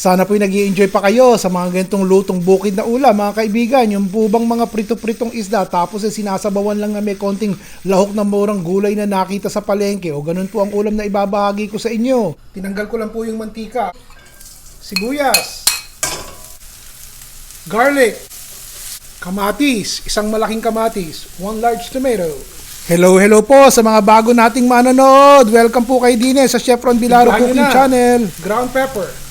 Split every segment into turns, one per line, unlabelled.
Sana po'y nag enjoy pa kayo sa mga ganitong lutong bukid na ulam, mga kaibigan. Yung po bang mga prito-pritong isda, tapos eh, sinasabawan lang na may konting lahok ng murang gulay na nakita sa palengke. O ganun po ang ulam na ibabahagi ko sa inyo. Tinanggal ko lang po yung mantika. Sibuyas. Garlic. Kamatis. Isang malaking kamatis. One large tomato. Hello, hello po sa mga bago nating manonood. Welcome po kay Dine sa Chef Ron Bilaro Cooking
na.
Channel.
Ground pepper.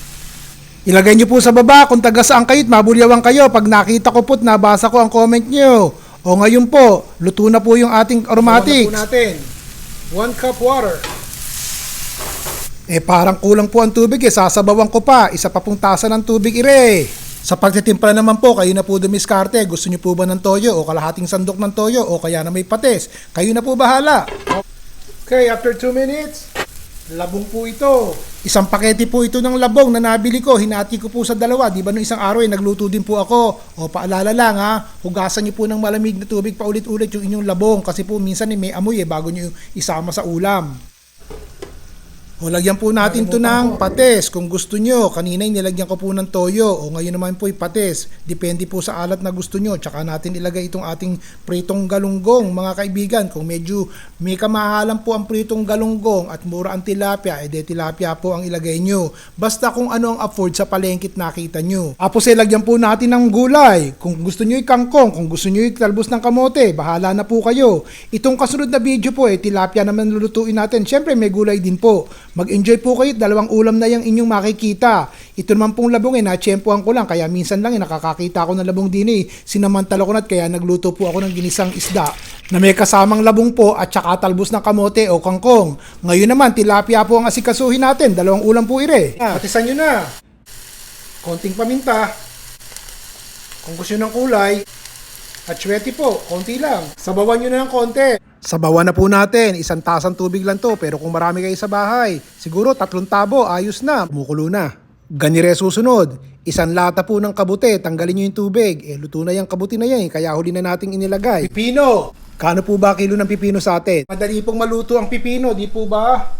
Ilagay niyo po sa baba kung taga saan kayo at mabulyawan kayo. Pag nakita ko po't nabasa ko ang comment niyo. O ngayon po, luto na po yung ating aromatics.
po natin. One cup water.
Eh parang kulang po ang tubig eh. Sasabawan ko pa. Isa pa pong tasa ng tubig ire. Sa pagtitimpla naman po, kayo na po dumiskarte. Gusto niyo po ba ng toyo o kalahating sandok ng toyo o kaya na may pates? Kayo na po bahala.
Okay, after 2 minutes, labong po ito.
Isang pakete po ito ng labong na nabili ko. Hinati ko po sa dalawa. Di ba nung isang araw eh, nagluto din po ako. O paalala lang ha, hugasan niyo po ng malamig na tubig paulit-ulit yung inyong labong. Kasi po minsan eh, may amoy eh, bago niyo isama sa ulam. O lagyan po natin to ng pates kung gusto nyo. Kanina nilagyan ko po ng toyo. O ngayon naman po pates. Depende po sa alat na gusto nyo. Tsaka natin ilagay itong ating pritong galunggong mga kaibigan. Kung medyo may kamahalan po ang pritong galunggong at mura ang tilapia, edi tilapia po ang ilagay nyo. Basta kung ano ang afford sa palengkit nakita nyo. Tapos eh, lagyan po natin ng gulay. Kung gusto nyo kangkong, kung gusto nyo talbos ng kamote, bahala na po kayo. Itong kasunod na video po eh, tilapia naman lulutuin natin. Siyempre may gulay din po. Mag-enjoy po kayo, dalawang ulam na yung inyong makikita. Ito naman pong labong eh, natsyempohan ko lang, kaya minsan lang eh, nakakakita ako ng labong din eh. Sinamantala ko na kaya nagluto po ako ng ginisang isda na may kasamang labong po at saka talbos ng kamote o kangkong. Ngayon naman, tilapia po ang asikasuhin natin, dalawang ulam po ire.
Patisan nyo na. Konting paminta. Kung gusto ng kulay, at sywete po, konti lang. Sabawan nyo na ng konti.
Sabawan na po natin, isang tasang tubig lang to, pero kung marami kayo sa bahay, siguro tatlong tabo, ayos na, kumukulo na. Ganire susunod, isang lata po ng kabute, tanggalin nyo yung tubig, eh luto na yung kabuti na yan, eh, kaya huli na nating inilagay.
Pipino.
Kano po ba kilo ng pipino sa atin?
Madali pong maluto ang pipino, di po ba?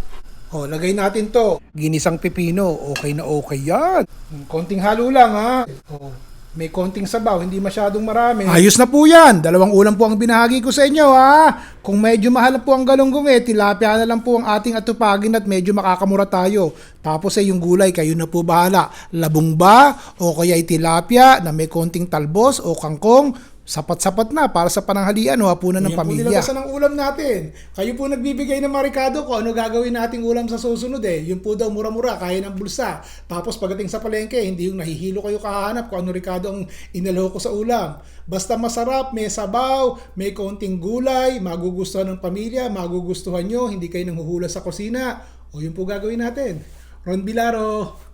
O, lagay natin to.
Ginisang pipino, okay na okay yan.
Konting halo lang ha. O, may konting sabaw, hindi masyadong marami.
Ayos na po yan. Dalawang ulam po ang binahagi ko sa inyo ha. Kung medyo mahal po ang galunggong eh, tilapia na lang po ang ating atupagin at medyo makakamura tayo. Tapos eh yung gulay, kayo na po bahala. Labong ba o kaya tilapia na may konting talbos o kangkong, sapat-sapat na para sa pananghalian o hapunan ng
po
pamilya.
nilagasan ng ulam natin. Kayo po nagbibigay ng marikado ko ano gagawin nating ulam sa susunod eh. Yun po daw mura-mura, kaya ng bulsa. Tapos pagdating sa palengke, hindi yung nahihilo kayo kahanap kung ano rikado ang inalaw ko sa ulam. Basta masarap, may sabaw, may konting gulay, magugustuhan ng pamilya, magugustuhan nyo, hindi kayo nanghuhula sa kusina. O yun po gagawin natin. Ron Bilaro.